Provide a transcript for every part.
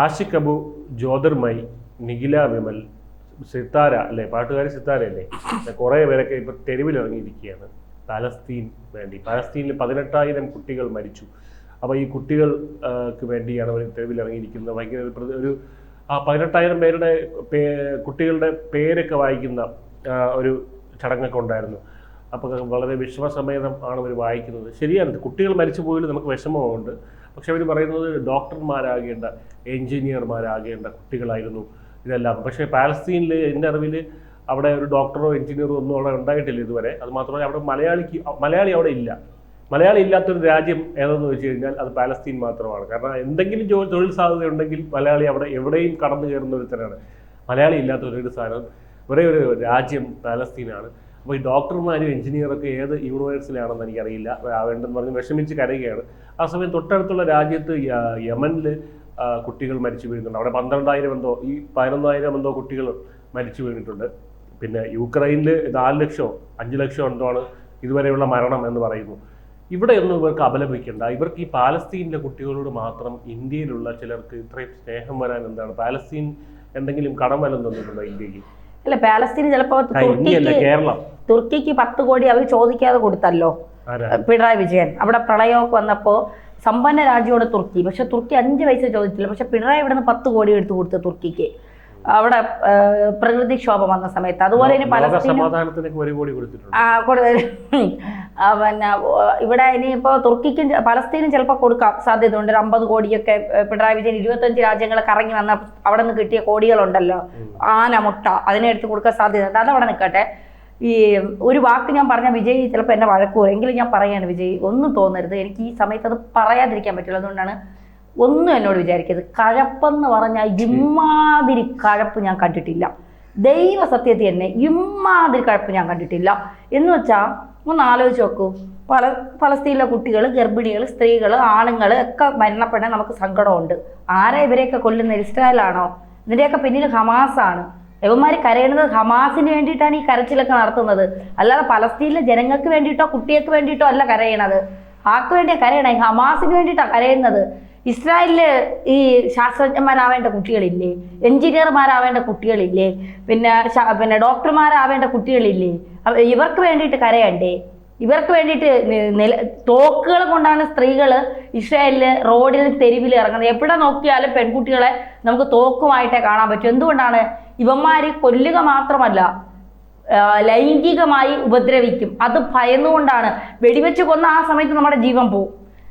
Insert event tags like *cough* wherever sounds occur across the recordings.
ആഷിഖ് അബു ജ്യോതിർമയി നിഖില വിമൽ സിത്താര അല്ലേ? പാട്ടുകാരി സിത്താര അല്ലേ? കുറേ പേരൊക്കെ ഇപ്പൊ തെരുവിലിറങ്ങിയിരിക്കുകയാണ്. പലസ്തീൻ വേണ്ടി. പലസ്തീനിൽ പതിനെട്ടായിരം കുട്ടികൾ മരിച്ചു. അപ്പോൾ ഈ കുട്ടികൾക്ക് വേണ്ടിയാണ് അവർ തെരുവിലിറങ്ങിയിരിക്കുന്നത്. ഭയങ്കര ഒരു ആ പതിനെട്ടായിരം പേരുടെ കുട്ടികളുടെ പേരൊക്കെ വായിക്കുന്ന ഒരു ചടങ്ങൊക്കെ ഉണ്ടായിരുന്നു. അപ്പോൾ വളരെ വിഷമസമേതം ആണ് അവർ വായിക്കുന്നത്. ശരിയാണ് കുട്ടികൾ മരിച്ചു പോയാലും നമുക്ക് വിഷമമുണ്ട്. പക്ഷെ അവർ പറയുന്നത് ഡോക്ടർമാരാകേണ്ട എഞ്ചിനീയർമാരാകേണ്ട കുട്ടികളായിരുന്നു ഇതെല്ലാം. പക്ഷേ പാലസ്തീനിൽ എന്റെ അറിവിൽ അവിടെ ഒരു ഡോക്ടറോ എഞ്ചിനീയറോ ഒന്നും അവിടെ ഉണ്ടായിട്ടില്ല ഇതുവരെ. അത് മാത്രമല്ല അവിടെ മലയാളിക്ക് മലയാളി അവിടെ ഇല്ല. മലയാളി ഇല്ലാത്തൊരു രാജ്യം ഏതെന്ന് വെച്ച് കഴിഞ്ഞാൽ അത് പാലസ്തീൻ മാത്രമാണ്. കാരണം എന്തെങ്കിലും ജോലി തൊഴിൽ സാധ്യത ഉണ്ടെങ്കിൽ മലയാളി അവിടെ എവിടെയും കടന്നു കയറുന്ന ഒരുത്തരാണ്. മലയാളി ഇല്ലാത്ത ഒരു സാധനം ഒരേ ഒരു രാജ്യം പാലസ്തീനാണ്. അപ്പോൾ ഈ ഡോക്ടർമാരും എഞ്ചിനീയറൊക്കെ ഏത് യൂണിവേഴ്സിലാണെന്ന് എനിക്കറിയില്ല. വേണ്ടെന്ന് പറഞ്ഞ് വിഷമിച്ച് കരയുകയാണ്. ആ സമയം തൊട്ടടുത്തുള്ള രാജ്യത്ത് യമനിൽ കുട്ടികൾ മരിച്ചു വീഴുന്നുണ്ട്. അവിടെ പന്ത്രണ്ടായിരം എന്തോ ഈ പതിനൊന്നായിരം എന്തോ കുട്ടികൾ മരിച്ചു വീണിട്ടുണ്ട്. പിന്നെ യുക്രൈനിൽ നാല് ലക്ഷമോ അഞ്ച് ലക്ഷമോ എന്തോ ആണ് ഇതുവരെയുള്ള മരണം എന്ന് പറയുന്നു. ഇവിടെ ഒന്നും ഇവർക്ക് അപലപിക്കേണ്ട. ഇവർക്ക് ഈ പാലസ്തീനിലെ കുട്ടികളോട് മാത്രം ഇന്ത്യയിലുള്ള ചിലർക്ക് ഇത്രയും സ്നേഹം വരാൻ എന്താണ്? പാലസ്തീൻ എന്തെങ്കിലും കടം വല്ലതും തന്നിട്ടുണ്ടോ ഇന്ത്യയ്ക്ക് അല്ല പാലസ്തീന് ചിലപ്പോ തുർക്കിക്ക് കേരളം. തുർക്കിക്ക് പത്ത് കോടി അവർ ചോദിക്കാതെ കൊടുത്തല്ലോ. പിണറായി വിജയൻ. അവിടെ പ്രളയമൊക്കെ വന്നപ്പോൾ സമ്പന്ന രാജ്യമാണ് തുർക്കി. പക്ഷെ തുർക്കി അഞ്ച് പൈസ ചോദിച്ചില്ല. പക്ഷെ പിണറായി ഇവിടെ നിന്ന് പത്ത് കോടി എടുത്തു കൊടുത്തു തുർക്കിക്ക്. അവിടെ പ്രകൃതിക്ഷോഭം വന്ന സമയത്ത്. അതുപോലെ ഇനി പല പിന്നെ ഇവിടെ ഇനിയിപ്പോൾ തുർക്കിക്കും പലസ്തീനും ചിലപ്പോൾ കൊടുക്കാം സാധ്യതയുണ്ട്. ഉണ്ട് അമ്പത് കോടിയൊക്കെ പിണറായി വിജയൻ ഇരുപത്തഞ്ച് രാജ്യങ്ങൾ കറങ്ങി വന്ന അവിടെ നിന്ന് കിട്ടിയ കോടികളുണ്ടല്ലോ. ആന മുട്ട അതിനെ എടുത്ത് കൊടുക്കാൻ സാധ്യതയുണ്ട്. അതവിടെ നിൽക്കട്ടെ. ഈ ഒരു വാക്ക് ഞാൻ പറഞ്ഞ വിജയ് ചിലപ്പോൾ എന്നെ വഴക്കൂ എങ്കിലും ഞാൻ പറയാണ് വിജയ് ഒന്നും തോന്നരുത്. എനിക്ക് ഈ സമയത്ത് അത് പറയാതിരിക്കാൻ പറ്റില്ല. അതുകൊണ്ടാണ് ഒന്നും എന്നോട് വിചാരിക്കരുത്. കഴപ്പെന്ന് പറഞ്ഞാൽ ഇമ്മാതിരി കഴപ്പ് ഞാൻ കണ്ടിട്ടില്ല. ദൈവ സത്യത്തിൽ തന്നെ ഇമ്മാതിരി കഴപ്പ് ഞാൻ കണ്ടിട്ടില്ല. എന്ന് വെച്ചാൽ ഒന്ന് ആലോചിച്ച് നോക്കൂ. പല പലസ്തീനിലെ കുട്ടികൾ ഗർഭിണികൾ സ്ത്രീകൾ ആണുങ്ങൾ ഒക്കെ മരണപ്പെടാൻ നമുക്ക് സങ്കടമുണ്ട്. ആരാ ഇവരെയൊക്കെ കൊല്ലുന്നത്? ഇസ്രായേലാണോ? ഇതിന്റെയൊക്കെ പിന്നിൽ ഹമാസാണ്. ഇവന്മാർ കരയുന്നത് ഹമാസിന് വേണ്ടിയിട്ടാണ് ഈ കരച്ചിലൊക്കെ നടത്തുന്നത്. അല്ലാതെ പലസ്തീനിലെ ജനങ്ങൾക്ക് വേണ്ടിയിട്ടോ കുട്ടികൾക്ക് വേണ്ടിയിട്ടോ അല്ല കരയണത്. ആർക്ക് വേണ്ടിയാണ് കരയണേ? ഹമാസിന് വേണ്ടിയിട്ടാണ് കരയുന്നത്. ഇസ്രായേലിൽ ഈ ശാസ്ത്രജ്ഞന്മാരാവേണ്ട കുട്ടികളില്ലേ? എഞ്ചിനീയർമാരാവേണ്ട കുട്ടികളില്ലേ? പിന്നെ പിന്നെ ഡോക്ടർമാരാവേണ്ട കുട്ടികളില്ലേ? ഇവർക്ക് വേണ്ടിയിട്ട് കരയണ്ടേ? ഇവർക്ക് വേണ്ടിയിട്ട് നില തോക്കുകൾ കൊണ്ടാണ് സ്ത്രീകൾ ഇസ്രായേലിൽ റോഡിൽ തെരുവിൽ ഇറങ്ങുന്നത്. എവിടെ നോക്കിയാലും പെൺകുട്ടികളെ നമുക്ക് തോക്കുമായിട്ടേ കാണാൻ പറ്റും. എന്തുകൊണ്ടാണ്? ഇവന്മാർ കൊല്ലുക മാത്രമല്ല ലൈംഗികമായി ഉപദ്രവിക്കും. അത് ഭയന്നുകൊണ്ടാണ്. വെടിവെച്ച് കൊന്ന ആ സമയത്ത് നമ്മുടെ ജീവൻ പോവും.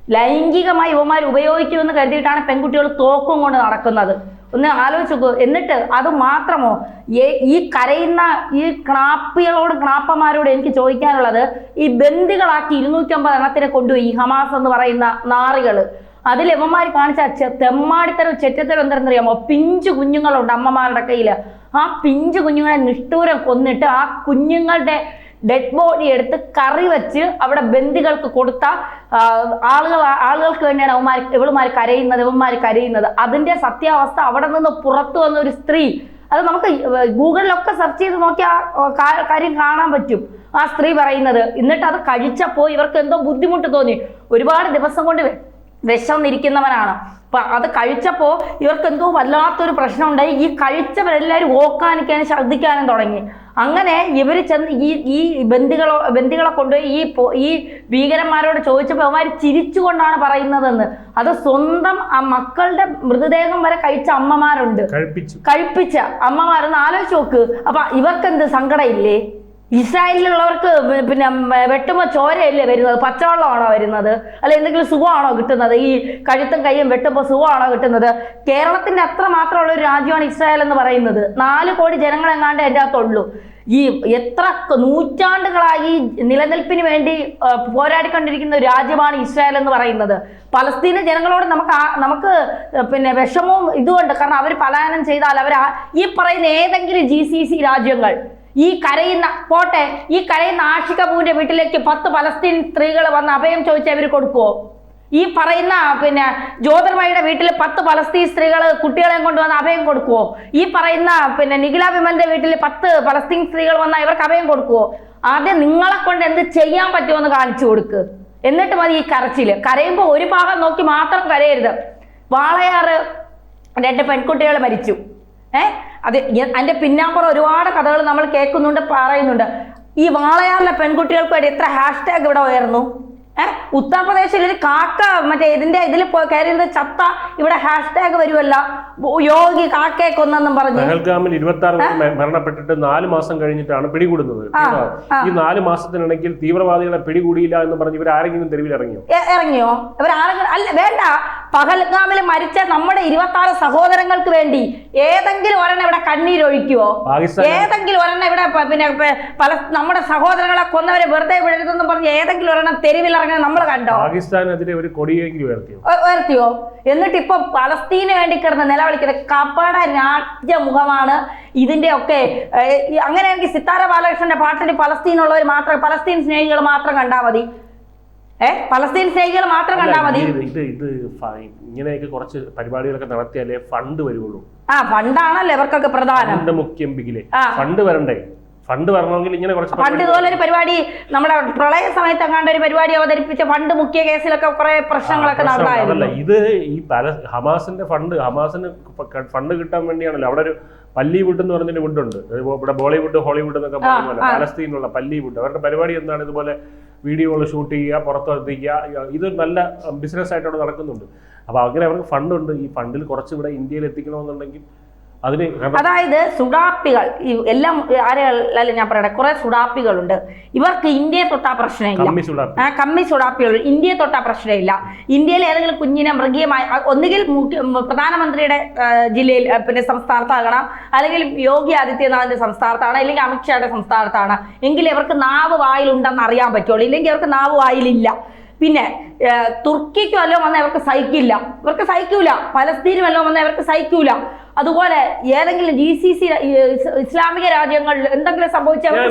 ലൈംഗികമായി ഇവന്മാർ ഉപയോഗിക്കുമെന്ന് കരുതിയിട്ടാണ് പെൺകുട്ടികൾ തോക്കും കൊണ്ട് നടക്കുന്നത്. ഒന്ന് ആലോചിച്ചു എന്നിട്ട് അത് മാത്രമോ? ഈ കരയുന്ന ഈ ക്ണാപ്പികളോട് ക്ണാപ്പന്മാരോട് എനിക്ക് ചോദിക്കാനുള്ളത് ഈ ബന്ദികളാക്കി ഇരുന്നൂറ്റമ്പത് എണ്ണത്തിനെ കൊണ്ടുപോയി ഹമാസ് എന്ന് പറയുന്ന നാറികൾ. അതിൽ യവന്മാർ കാണിച്ച തെമ്മാടിത്തരം ചെറ്റത്തരം എന്തെന്നറിയാമോ? പിഞ്ചു കുഞ്ഞുങ്ങളുണ്ട് അമ്മമാരുടെ കയ്യിൽ ആ പിഞ്ചു കുഞ്ഞുങ്ങളെ നിഷ്ഠൂരം കൊന്നിട്ട് ആ കുഞ്ഞുങ്ങളുടെ ഡെഡ് ബോഡി എടുത്ത് കറി വെച്ച് അവിടെ ബന്ദികൾക്ക് കൊടുത്ത ആളുകൾ ആളുകൾക്ക് വേണ്ടിയാണ് അവന്മാർ ഇവളുമാർ കരയുന്നത് ഇവന്മാർ കരയുന്നത്. അതിന്റെ സത്യാവസ്ഥ അവിടെ നിന്ന് പുറത്തു വന്ന ഒരു സ്ത്രീ. അത് നമുക്ക് ഗൂഗിളിലൊക്കെ സെർച്ച് ചെയ്ത് നോക്കിയാൽ കാര്യം കാണാൻ പറ്റും. ആ സ്ത്രീ പറയുന്നത് എന്നിട്ട് അത് കഴിച്ചപ്പോൾ ഇവർക്ക് എന്തോ ബുദ്ധിമുട്ട് തോന്നി. ഒരുപാട് ദിവസം കൊണ്ട് വിശന്നിരിക്കുന്നവനാണ്. അപ്പൊ അത് കഴിച്ചപ്പോൾ ഇവർക്ക് എന്തോ വല്ലാത്തൊരു പ്രശ്നം ഉണ്ടായി ഈ കഴിച്ചവരെല്ലാവരും ഓക്കാനിക്കാനും ഛർദ്ദിക്കാനും തുടങ്ങി. അങ്ങനെ ഇവർ ചെന്ന് ഈ ഈ ബന്ദികളോ ബന്ധികളെ കൊണ്ടുപോയി ഈ ഈ ഭീകരന്മാരോട് ചോദിച്ചപ്പോൾ അവന്മാർ ചിരിച്ചുകൊണ്ടാണ് പറയുന്നതെന്ന്. അത് സ്വന്തം ആ മക്കളുടെ മൃതദേഹം വരെ കഴിച്ച അമ്മമാരുണ്ട്. കഴിപ്പിച്ചു. കഴിപ്പിച്ച അമ്മമാരൊന്ന് ആലോചിച്ച് നോക്ക്. അപ്പൊ ഇവർക്കെന്ത് സങ്കടമില്ലേ ഇസ്രായേലിലുള്ളവർക്ക് പിന്നെ വെട്ടുമ്പോൾ ചോരയല്ലേ വരുന്നത്? പച്ചവെള്ളമാണോ വരുന്നത്? അല്ല എന്തെങ്കിലും സുഖമാണോ കിട്ടുന്നത്? ഈ കഴുത്തും കയ്യും വെട്ടുമ്പോൾ സുഖമാണോ കിട്ടുന്നത്? കേരളത്തിന്റെ അത്ര മാത്രമുള്ള ഒരു രാജ്യമാണ് ഇസ്രായേൽ എന്ന് പറയുന്നത്. നാല് കോടി ജനങ്ങളെങ്ങാണ്ട് എന്റെ അകത്തുള്ളൂ. ഈ എത്ര നൂറ്റാണ്ടുകളായി നിലനിൽപ്പിന് വേണ്ടി പോരാടിക്കൊണ്ടിരിക്കുന്ന ഒരു രാജ്യമാണ് ഇസ്രായേൽ എന്ന് പറയുന്നത്. പലസ്തീന ജനങ്ങളോട് നമുക്ക് നമുക്ക് പിന്നെ വിഷമവും ഇതുമുണ്ട്. കാരണം അവർ പലായനം ചെയ്താൽ അവർ ഈ പറയുന്ന ഏതെങ്കിലും ജി സി സി രാജ്യങ്ങൾ ഈ കരയുന്ന പോട്ടെ ഈ കരയുന്ന ആഷിക പൂവിന്റെ വീട്ടിലേക്ക് പത്ത് പലസ്തീൻ സ്ത്രീകൾ വന്ന് അഭയം ചോദിച്ചാൽ കൊടുക്കുവോ? ഈ പറയുന്ന പിന്നെ ജ്യോതിർമയുടെ വീട്ടിൽ പത്ത് പലസ്തീൻ സ്ത്രീകൾ കുട്ടികളെ കൊണ്ടുവന്ന് അഭയം കൊടുക്കുവോ? ഈ പറയുന്ന പിന്നെ നിഖില വിമന്റെ വീട്ടിൽ പത്ത് പലസ്തീൻ സ്ത്രീകൾ വന്നാൽ ഇവർക്ക് അഭയം കൊടുക്കുവോ? ആദ്യം നിങ്ങളെ കൊണ്ട് എന്ത് ചെയ്യാൻ പറ്റുമെന്ന് കാണിച്ചു കൊടുക്ക്. എന്നിട്ട് മതി ഈ കരച്ചിൽ കരയുമ്പോൾ ഒരു ഭാഗം നോക്കി മാത്രം കരയരുത്. വാളയാറ് രണ്ട് പെൺകുട്ടികൾ മരിച്ചു. ഏ? അത് അതിന്റെ പിന്നാമ്പുറം ഒരുപാട് കഥകൾ നമ്മൾ കേൾക്കുന്നുണ്ട് പറയുന്നുണ്ട്. ഈ വാളയാറിലെ പെൺകുട്ടികൾക്ക് വേണ്ടി എത്ര ഹാഷ്ടാഗ് ഇവിടെ ഉയർന്നു? ഏഹ് ഉത്തർപ്രദേശിൽ ഒരു കാക്ക മറ്റേ ഇതിന്റെ ഇതിൽ കയറിയിരുന്ന ചത്ത ഇവിടെ ഹാഷ്ടാഗ് വരുമല്ലോ യോഗി കാക്കയെ കൊന്നെന്നും പറഞ്ഞു. പെഹൽഗാമിൽ ഇരുപത്തി ആറ് മരണപ്പെട്ടിട്ട് നാല് മാസം കഴിഞ്ഞിട്ടാണ് പിടികൂടുന്നത്. ഈ നാല് മാസത്തിനിടയ്ക്ക് തീവ്രവാദികളെ പിടികൂടിയില്ല എന്ന് പറഞ്ഞ് ഇവർ ആരെങ്കിലും തെരുവിൽ ഇറങ്ങിയോ? ഇറങ്ങിയോ ഇവർ ആരെങ്കിലും അല്ല വേണ്ട. പഹൽഗാമിൽ മരിച്ച നമ്മുടെ ഇരുപത്തി ആറ് സഹോദരങ്ങൾക്ക് വേണ്ടി ഏതെങ്കിലും ഒരെണ്ണം ഇവിടെ കണ്ണീരൊഴിക്കുവോ ഏതെങ്കിലും ഒരെണ്ണം ഇവിടെ പിന്നെ പല നമ്മുടെ സഹോദരങ്ങളെ കൊന്നവരെ വെറുതെ വിടരുതെന്ന് പറഞ്ഞ് ഏതെങ്കിലും ഒരെണ്ണം തെരുവിൽ ഇറങ്ങാൻ നമ്മൾ കണ്ടോ? പാകിസ്ഥാനെതിരെ ഒരു കൊടിയെങ്കിലും ഉയർത്തിയോ? എന്നിട്ട് ഇപ്പൊ പലസ്തീന് വേണ്ടി കിടന്ന് നിലവിളിക്കുന്ന കപട രാജ്യമുഖമാണ് ഇതിന്റെ ഒക്കെ അങ്ങനെയാണെങ്കിൽ സിത്താര ബാലകൃഷ്ണന്റെ പാട്ടിന് പലസ്തീനുള്ളവർ മാത്രം പലസ്തീൻ സ്നേഹികൾ മാത്രം കണ്ടാൽ മതി. ഏഹ് പലസ്തീൻ സ്നേഹികൾ മാത്രം കണ്ടാൽ മതി. ഇത് ഇത് ഇങ്ങനെയൊക്കെ കുറച്ച് പരിപാടികളൊക്കെ നടത്തിയാലേ ഫണ്ട് വരുള്ളൂ ആ ഫണ്ടാണല്ലോ ഇവർക്കൊക്കെ പ്രധാനം. ഫണ്ട് മുഖ്യം ബിഗിലെ. ഫണ്ട് വരണ്ടേ? ഫണ്ട് വരണമെങ്കിൽ ഇങ്ങനെ കുറച്ച് ഫണ്ട് ഇതുപോലെ ഒരു പരിപാടി നമ്മുടെ പ്രളയ സമയത്ത് അങ്ങാണ്ട് ഒരു പരിപാടി അവതരിപ്പിച്ച ഫണ്ട് മുഖ്യ കേസിലൊക്കെ കുറെ പ്രശ്നങ്ങളൊക്കെ പ്രശ്നം നടന്നായിരുന്നു. ഇത് ഈ പല ഹമാസിന്റെ ഫണ്ട് ഹമാസിന് ഫണ്ട് കിട്ടാൻ വേണ്ടിയാണല്ലോ. അവിടെ ഒരു പല്ലിവുഡ് എന്ന് പറഞ്ഞൊരു വുഡ് ഉണ്ട് ഇവിടെ ബോളിവുഡ് ഹോളിവുഡ് എന്നൊക്കെ പറയുന്നത് പലസ്തീനുള്ള പല്ലിവുഡ് അവരുടെ പരിപാടി എന്താണ്? ഇതുപോലെ വീഡിയോകൾ ഷൂട്ട് ചെയ്യുക പുറത്തെത്തിക്കുക ഇത് നല്ല ബിസിനസ് ആയിട്ട് അവിടെ നടക്കുന്നുണ്ട്. അപ്പോൾ അങ്ങനെ അവർക്ക് ഫണ്ടുണ്ട്. ഈ ഫണ്ടിൽ കുറച്ച് ഇവിടെ ഇന്ത്യയിൽ എത്തിക്കണമെന്നുണ്ടെങ്കിൽ അതിന് അതായത് സുഡാപ്പികൾ എല്ലാം ആരെയല്ല ഞാൻ പറയട്ടെ കുറെ സുഡാപ്പികളുണ്ട്. ഇവർക്ക് ഇന്ത്യയെ തൊട്ടാ പ്രശ്നമില്ല. കമ്മി സുഡാ ആ കമ്മി സുഡാപ്പികൾ ഇന്ത്യയെ തൊട്ടാ പ്രശ്നമില്ല. ഇന്ത്യയിൽ ഏതെങ്കിലും കുഞ്ഞിനെ മൃഗീയമായി ഒന്നുകിൽ പ്രധാനമന്ത്രിയുടെ ജില്ലയിൽ പിന്നെ സംസ്ഥാനത്താകണം അല്ലെങ്കിൽ യോഗി ആദിത്യനാഥിന്റെ സംസ്ഥാനത്താണ് അല്ലെങ്കിൽ അമിത്ഷായുടെ സംസ്ഥാനത്താണ്. എങ്കിൽ ഇവർക്ക് നാവ് വായിലുണ്ടെന്ന് അറിയാൻ പറ്റുള്ളൂ. ഇല്ലെങ്കിൽ അവർക്ക് നാവ് വായിലില്ല. പിന്നെ തുർക്കിക്കും വല്ലതും വന്നാൽ ഇവർക്ക് സഹിക്കില്ല. ഇവർക്ക് സഹിക്കൂല. പലസ്തീനും വല്ലതും വന്നാൽ ഇവർക്ക് സഹിക്കൂല. അതുപോലെ ഏതെങ്കിലും ജി സി സി ഇസ്ലാമിക രാജ്യങ്ങളിൽ എന്തെങ്കിലും സംഭവിച്ചോട്ടെ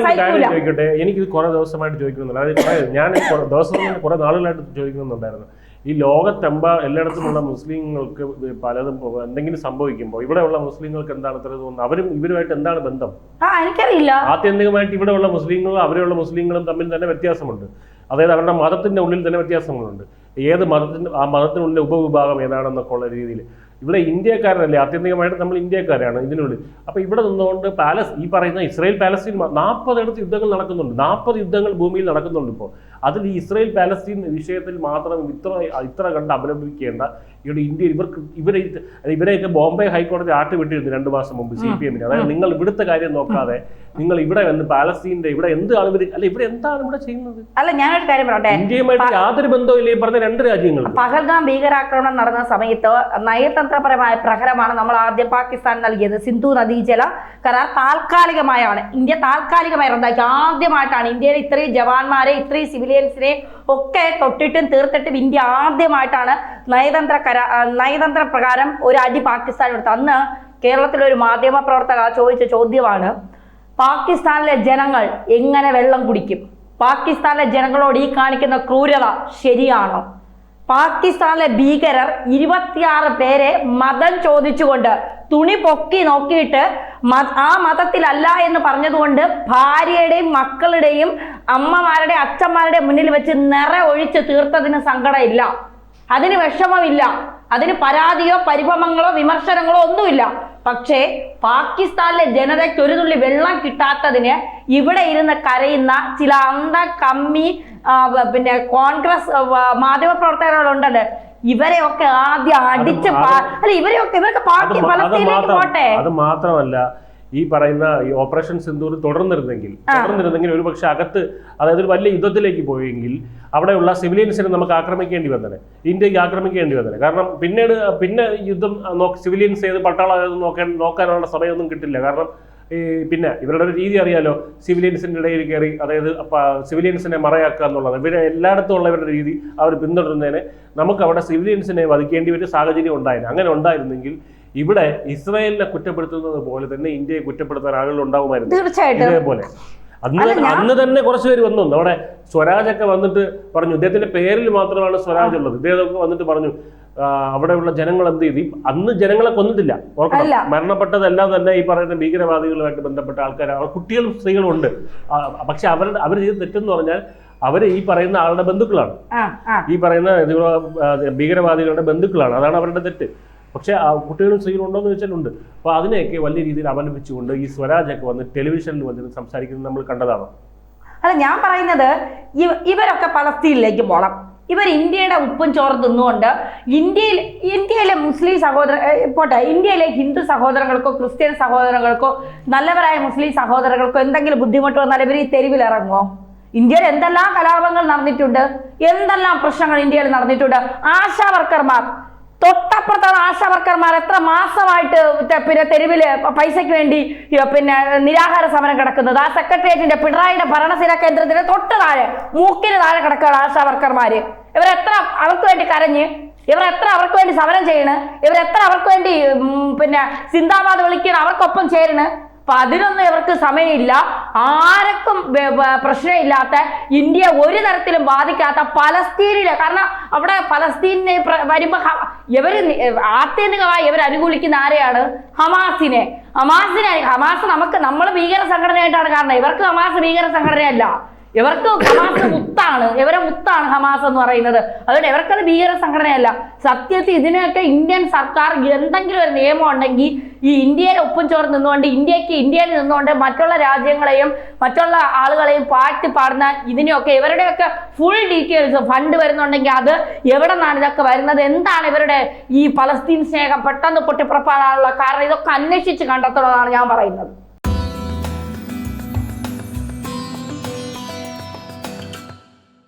ചോദിക്കട്ടെ? എനിക്കിത് കുറെ ദിവസമായിട്ട് ചോദിക്കുന്നുണ്ട്. അതായത് ഞാൻ *laughs* ദിവസം കുറെ നാളുകളായിട്ട് ചോദിക്കുന്നുണ്ടായിരുന്നു. ഈ ലോകത്തെമ്പാ എല്ലായിടത്തുമുള്ള മുസ്ലിങ്ങൾക്ക് പലതും എന്തെങ്കിലും സംഭവിക്കുമ്പോൾ ഇവിടെയുള്ള മുസ്ലിങ്ങൾക്ക് എന്താണ് ഇത്ര തോന്നുന്നത്? അവരും ഇവരുമായിട്ട് എന്താണ് ബന്ധം? ആ എനിക്കറിയില്ല. ആത്യന്തികമായിട്ട് ഇവിടെയുള്ള മുസ്ലിങ്ങളും അവരെയുള്ള മുസ്ലിങ്ങളും തമ്മിൽ തന്നെ വ്യത്യാസമുണ്ട്. അതായത് അവരുടെ മതത്തിന്റെ ഉള്ളിൽ തന്നെ വ്യത്യാസങ്ങളുണ്ട്. ഏത് മതത്തിന്റെ ആ മതത്തിനുള്ളിലെ ഉപവിഭാഗം ഏതാണെന്നൊക്കെ ഉള്ള രീതിയിൽ. ഇവിടെ ഇന്ത്യക്കാരനല്ലേ? ആത്യന്തികമായിട്ട് നമ്മൾ ഇന്ത്യക്കാരാണ് ഇതിനുള്ളിൽ. അപ്പോൾ ഇവിടെ നിന്നുകൊണ്ട് പാലസ് ഈ പറയുന്ന ഇസ്രായേൽ പാലസ്തീൻ നാൽപ്പതിടത്ത് യുദ്ധങ്ങൾ നടക്കുന്നുണ്ട്. നാൽപ്പത് യുദ്ധങ്ങൾ ഭൂമിയിൽ നടക്കുന്നുണ്ട് ഇപ്പോൾ അതിൽ ഈ ഇസ്രയേൽ പാലസ്തീൻ വിഷയത്തിൽ മാത്രം ഇത്ര ഇത്ര കണ്ട് അപലപിക്കേണ്ട ഇവിടെ ഇന്ത്യ ഇവർക്ക് ഇവരെ ഇവരെയൊക്കെ ബോംബെ ഹൈക്കോടതി ആട്ടി വിട്ടിരുന്നു രണ്ടു മാസം മുമ്പ് സി പി എമ്മിന്. അതായത് നിങ്ങൾ ഇവിടുത്തെ കാര്യം നോക്കാതെ നിങ്ങൾ ഇവിടെ വന്ന് പാലസ്തീന്റെ ഇവിടെ എന്താണ് ഇവർ അല്ല ഇവിടെ എന്താണ് ഇവിടെ ചെയ്യുന്നത്? അല്ല ഞാനൊരു കാര്യം പറയട്ടെ? ഇന്ത്യയുമായിട്ട് യാതൊരു ബന്ധവും ഈ പറഞ്ഞ രണ്ട് രാജ്യങ്ങൾ പഹൽഗാം ഭീകരാക്രമണം നടന്ന സമയത്ത് നയതന്ത്രപരമായ പ്രഹരമാണ് നമ്മൾ ആദ്യം പാകിസ്ഥാൻ നൽകിയത്. സിന്ധു നദീജല കരാർ താൽക്കാലികമായാണ്. ഇന്ത്യ താൽക്കാലികമായി റദ്ദാക്കി. ആദ്യമായിട്ടാണ് ഇന്ത്യയിൽ ഇത്രയും ജവാന്മാരെ ഇത്രയും സിവിലിയൻസിനെ ഒക്കെ തൊട്ടിട്ടും തീർത്തിട്ടും ഇന്ത്യ ആദ്യമായിട്ടാണ് നയതന്ത്ര കരാ നയതന്ത്ര പ്രകാരം ഒരു അടി പാകിസ്ഥാൻ എടുത്തത്. അന്ന് കേരളത്തിലെ ഒരു മാധ്യമ പ്രവർത്തക ചോദിച്ച ചോദ്യമാണ് പാകിസ്ഥാനിലെ ജനങ്ങൾ എങ്ങനെ വെള്ളം കുടിക്കും? പാകിസ്ഥാനിലെ ജനങ്ങളോട് ഈ കാണിക്കുന്ന ക്രൂരത ശരിയാണോ? പാകിസ്ഥാനിലെ ഭീകരർ ഇരുപത്തിയാറ് പേരെ മതം ചോദിച്ചുകൊണ്ട് തുണി പൊക്കി നോക്കിയിട്ട് ആ മതത്തിലല്ല എന്ന് പറഞ്ഞതുകൊണ്ട് ഭാര്യയുടെയും മക്കളുടെയും അമ്മമാരുടെ അച്ഛന്മാരുടെയും മുന്നിൽ വെച്ച് നിറ ഒഴിച്ച് തീർത്തതിന് സങ്കടമില്ല. അതിന് വിഷമമില്ല. അതിന് പരാതിയോ പരിഭവങ്ങളോ വിമർശനങ്ങളോ ഒന്നുമില്ല. പക്ഷേ പാകിസ്ഥാനിലെ ജനതയ്ക്ക് ഒരു തുള്ളി വെള്ളം കിട്ടാത്തതിന് ഇവിടെ ഇരുന്ന് കരയുന്ന ചില അന്ത കമ്മി പിന്നെ കോൺഗ്രസ് മാധ്യമപ്രവർത്തകരുണ്ടല്ലോ ഇവരെയൊക്കെ ആദ്യം അടിച്ച് അല്ല ഇവരെയൊക്കെ ഇവരൊക്കെ പോട്ടെ. അത് മാത്രമല്ല ഈ പറയുന്ന ഈ ഓപ്പറേഷൻ സിന്ദൂർ തുടർന്നിരുന്നെങ്കിൽ തുടർന്നിരുന്നെങ്കിൽ ഒരു പക്ഷെ അകത്ത് അതായത് ഒരു വലിയ യുദ്ധത്തിലേക്ക് പോയെങ്കിൽ അവിടെയുള്ള സിവിലിയൻസിനെ നമുക്ക് ആക്രമിക്കേണ്ടി വന്നത് ഇന്ത്യയ്ക്ക് ആക്രമിക്കേണ്ടി വന്നത് കാരണം പിന്നീട് പിന്നെ യുദ്ധം സിവിലിയൻസ് ഏത് പട്ടാളം ഏത് നോക്കാൻ നോക്കാനുള്ള സമയമൊന്നും കിട്ടില്ല. കാരണം ഈ പിന്നെ ഇവരുടെ ഒരു രീതി അറിയാലോ സിവിലിയൻസിന്റെ ഇടയിൽ കയറി അതായത് സിവിലിയൻസിനെ മറയാക്കുക എന്നുള്ളത്. ഇവരെ എല്ലായിടത്തും ഉള്ളവരുടെ രീതി അവർ പിന്തുടരുന്നതിന് നമുക്ക് അവിടെ സിവിലിയൻസിനെ വധിക്കേണ്ടി ഒരു സാഹചര്യം ഉണ്ടായിരുന്നു അങ്ങനെ ഉണ്ടായിരുന്നെങ്കിൽ ഇവിടെ ഇസ്രായേലിനെ കുറ്റപ്പെടുത്തുന്നത് പോലെ തന്നെ ഇന്ത്യയെ കുറ്റപ്പെടുത്താൻ ആളുകൾ ഉണ്ടാവുമായിരുന്നു തീർച്ചയായിട്ടും. ഇതേപോലെ. അന്ന് അന്ന് തന്നെ കുറച്ച് പേര് വന്നു. അവിടെ സ്വരാജൊക്കെ വന്നിട്ട് പറഞ്ഞു. ഇദ്ദേഹത്തിന്റെ പേരിൽ മാത്രമാണ് സ്വരാജ് ഉള്ളത്. ഇദ്ദേഹമൊക്കെ വന്നിട്ട് പറഞ്ഞു അവിടെയുള്ള ജനങ്ങൾ എന്ത് ചെയ്തു? അന്ന് ജനങ്ങളെ കൊന്നിട്ടില്ല. ഓർക്കണം. അല്ല. മരണപ്പെട്ടതെല്ലാം തന്നെ ഈ പറയുന്ന ഭീകരവാദികളുമായിട്ട് ബന്ധപ്പെട്ട ആൾക്കാർ കുട്ടികളും സ്ത്രീകളും ഉണ്ട്. പക്ഷെ അവരുടെ അവർ ചെയ്ത് തെറ്റെന്ന് പറഞ്ഞാൽ അവർ ഈ പറയുന്ന ആളുടെ ബന്ധുക്കളാണ്. ഈ പറയുന്ന ഭീകരവാദികളുടെ ബന്ധുക്കളാണ്. അതാണ് അവരുടെ തെറ്റ്. പക്ഷേ ആ കുട്ടികളും സ്ത്രീകളും ഉണ്ടോ എന്ന് വെച്ചാൽ ഉണ്ട് അപ്പോൾ അതിനെയൊക്കെ വലിയ രീതിയിൽ അപലപിച്ചുകൊണ്ട് ഈ സ്വരാജ് ഒക്കെ വന്ന് ടെലിവിഷനിൽ വന്നിട്ട് സംസാരിക്കുന്നത് നമ്മൾ കണ്ടതാണ്. അല്ല ഞാൻ പറയുന്നത് ഇവ- ഇവരൊക്കെ പലസ്തീനിലേക്ക് പോകണം ഇവർ ഇന്ത്യയുടെ ഉപ്പും ചോറ് തിന്നുകൊണ്ട് ഇന്ത്യയിൽ ഇന്ത്യയിലെ മുസ്ലിം സഹോദര പോട്ടെ ഇന്ത്യയിലെ ഹിന്ദു സഹോദരങ്ങൾക്കോ ക്രിസ്ത്യൻ സഹോദരങ്ങൾക്കോ നല്ലവരായ മുസ്ലിം സഹോദരങ്ങൾക്കോ എന്തെങ്കിലും ബുദ്ധിമുട്ട് വന്നാൽ ഇവർ ഈ തെരുവിൽ ഇറങ്ങുമോ ഇന്ത്യയിൽ എന്തെല്ലാം കലാപങ്ങൾ നടന്നിട്ടുണ്ട്? എന്തെല്ലാം പ്രശ്നങ്ങൾ ഇന്ത്യയിൽ നടന്നിട്ടുണ്ട്? ആശാ വർക്കർമാർ തൊട്ടപ്പുറത്താണ് ആശാ വർക്കർമാർ എത്ര മാസമായിട്ട് പിന്നെ തെരുവിൽ പൈസയ്ക്ക് വേണ്ടി പിന്നെ നിരാഹാര സമരം കിടക്കുന്നത്. ആ സെക്രട്ടേറിയറ്റിന്റെ പിണറായിയുടെ ഭരണസേനാ കേന്ദ്രത്തിന്റെ തൊട്ട് താഴെ മൂക്കിന് താഴെ കിടക്കുകയാണ് ആശാ വർക്കർമാര് ഇവരെത്ര അവർക്ക് വേണ്ടി കരഞ്ഞ്? ഇവർ എത്ര അവർക്ക് വേണ്ടി സമരം ചെയ്യണ്? ഇവർ അവർക്ക് വേണ്ടി പിന്നെ സിന്ദാബാദ് വിളിക്കണ? അവർക്കൊപ്പം ചേരണ്? അപ്പൊ അതിനൊന്നും ഇവർക്ക് സമയമില്ല. ആർക്കും പ്രശ്നമില്ലാത്ത ഇന്ത്യ ഒരു തരത്തിലും ബാധിക്കാത്ത പലസ്തീനിലെ കാരണം അവിടെ പലസ്തീനെ വരുമ്പോ ഇവർ ആത്യന്തികമായി ഇവർ അനുകൂലിക്കുന്ന ആരെയാണ്? ഹമാസിനെ. ഹമാസിനെ ഹമാസ് നമുക്ക് നമ്മൾ ഭീകര സംഘടനയായിട്ടാണ് കാരണം ഇവർക്ക് ഹമാസ് ഭീകര സംഘടനയല്ല. ഇവർക്ക് ഹമാസ് മുത്താണ്. ഇവരെ മുത്താണ് ഹമാസ് എന്ന് പറയുന്നത്? അതുകൊണ്ട് ഇവർക്കത് ഭീകര സംഘടനയല്ല സത്യത്തിൽ ഇതിനൊക്കെ ഇന്ത്യൻ സർക്കാർ എന്തെങ്കിലും ഒരു നിയമം ഉണ്ടെങ്കിൽ ഈ ഇന്ത്യയിൽ ഒപ്പം ചോർന്ന് നിന്നുകൊണ്ട് ഇന്ത്യയ്ക്ക് ഇന്ത്യയിൽ നിന്നുകൊണ്ട് മറ്റുള്ള രാജ്യങ്ങളെയും മറ്റുള്ള ആളുകളെയും പാട്ടി പാടുന്ന ഇതിനെയൊക്കെ ഇവരുടെയൊക്കെ ഫുൾ ഡീറ്റെയിൽസ് ഫണ്ട് വരുന്നുണ്ടെങ്കിൽ അത് എവിടെ നിന്നാണ് ഇതൊക്കെ വരുന്നത്? എന്താണ് ഇവരുടെ ഈ പലസ്തീൻ സ്നേഹം പെട്ടെന്ന് പൊട്ടിപ്പുറപ്പാടാനുള്ള കാരണം? ഇതൊക്കെ അന്വേഷിച്ച് കണ്ടെത്തണമെന്നാണ് ഞാൻ പറയുന്നത്.